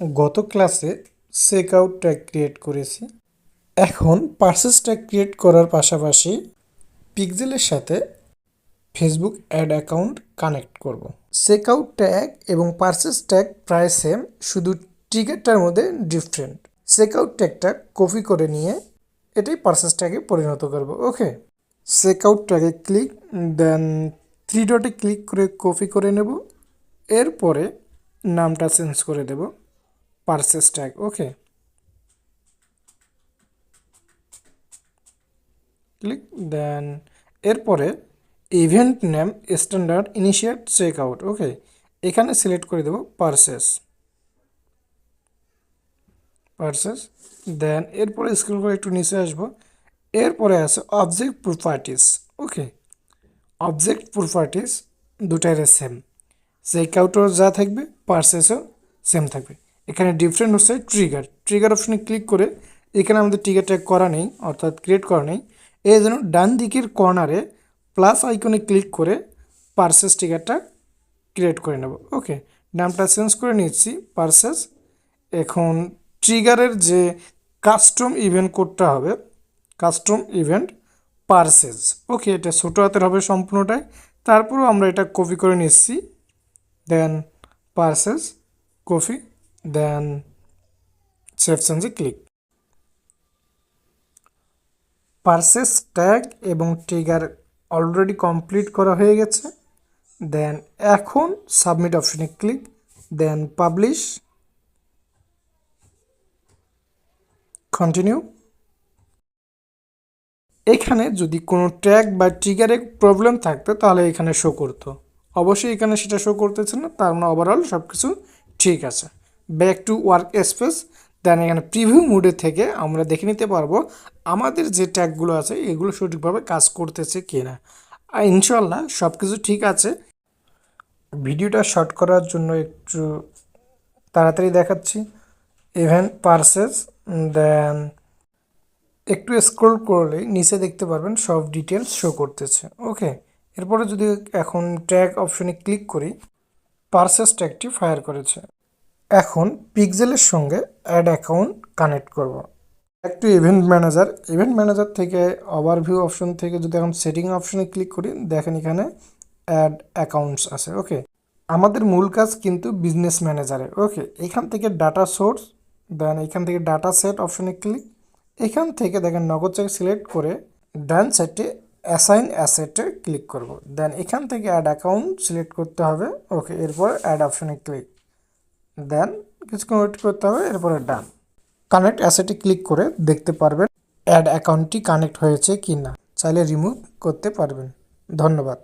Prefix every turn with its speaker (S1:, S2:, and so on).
S1: গত ক্লাসে check out tag create করেছি। এখন পার্সেস ট্যাগ ক্রিয়েট করার পাশাপাশি পিকজেলের সাথে ফেসবুক অ্যাড অ্যাকাউন্ট কানেক্ট করব। চেক আউট ট্যাগ এবং পার্সেস ট্যাগ প্রায় সেম শুধু ট্রিগারটার মধ্যে ডিফারেন্ট চেক আউট ট্যাগটা কপি করে নিয়ে এটাই পার্সেস ট্যাগে পরিণত করব। ওকে চেক আউট ট্যাগে ক্লিক দেন থ্রি ডটে ক্লিক করে কপি করে নেব। এরপরে নামটা চেঞ্জ করে দেব। Purchase tag, okay? Click, then এরপরে event name standard initiate check out okay? এখানে সিলেক্ট করে দেব পার্সেস পার্সেস দেন এরপরে স্ক্রল করে একটু নিচে আসব। এরপরে আছে object properties okay? Object properties দুটারে same check আউটও যা থাকবে পার্সেসও সেম থাকবে। এখানে ডিফারেন্ট হচ্ছে ট্রিগার ট্রিগার অপশনে ক্লিক করে এখানে আমাদের ট্রিগারটা করা নেই, অর্থাৎ ক্রিয়েট করা নেই। এই জন্য ডান দিকের কর্নারে প্লাস আইকনে ক্লিক করে পার্সেস ট্রিগারটা ক্রিয়েট করে নেব। ওকে নামটা চেঞ্জ করে নিচ্ছি পার্সেস এখন ট্রিগারের যে কাস্টম ইভেন্ট কোডটা হবে কাস্টম ইভেন্ট পার্সেস ওকে এটা ছোটো হাতের হবে সম্পূর্ণটাই। তারপরেও আমরা এটা কপি করে নিচ্ছি। Then purchase copy then save চেঞ্জে ক্লিক পার্সেস ট্যাগ এবং ট্রিগার অলরেডি কমপ্লিট করা হয়ে গেছে। দেন এখন সাবমিট অপশনে ক্লিক দেন পাবলিশ কন্টিনিউ এখানে যদি কোনো ট্যাগ বা ট্রিগারে প্রবলেম থাকতো, তাহলে এখানে শো করতো। অবশ্যই এখানে সেটা শো করতেছে না, তার মানে ওভারঅল সব কিছু ঠিক আছে। Back to workspace then এখানে প্রিভিউ মোডে থেকে আমরা দেখে নিতে পারব আমাদের যে ট্যাগগুলো আছে, এগুলো সঠিকভাবে কাজ করতেছে কি না আর ইনশাল্লাহ সব কিছু ঠিক আছে। ভিডিওটা শর্ট করার জন্য একটু তাড়াতাড়ি দেখাচ্ছি। ইভেন্ট পার্সেস দেন একটু স্ক্রল করলে নিচে দেখতে পারবেন সব ডিটেলস শো করতেছে। ওকে এরপরে যদি এখন ট্যাগ অপশনে ক্লিক করি পার্সেস ট্যাগটি ফায়ার করেছে। এখন পিকজেলের সঙ্গে অ্যাড অ্যাকাউন্ট কানেক্ট করব। একটু ইভেন্ট ম্যানেজার ইভেন্ট ম্যানেজার থেকে ওভারভিউ অপশন থেকে যদি এখন সেটিং অপশনে ক্লিক করি, দেখেন এখানে অ্যাড অ্যাকাউন্টস আছে ওকে আমাদের মূল কাজ কিন্তু বিজনেস ম্যানেজারে ওকে এখান থেকে ডাটা সোর্স দেন এখান থেকে ডাটা সেট অপশনে ক্লিক এখান থেকে দেখেন নগদ চেক সিলেক্ট করে ডান সাইডে অ্যাসাইন অ্যাসেটে ক্লিক করব। দেন এখান থেকে অ্যাড অ্যাকাউন্ট সিলেক্ট করতে হবে ওকে এরপর অ্যাড অপশনে ক্লিক দেন কিছুক্ষণ ওয়েট করতে হবে, এরপরে ডান কানেক্ট অ্যাসেটে ক্লিক করে দেখতে পারবেন অ্যাড অ্যাকাউন্টটি কানেক্ট হয়েছে কি না চাইলে রিমুভ করতে পারবেন। ধন্যবাদ।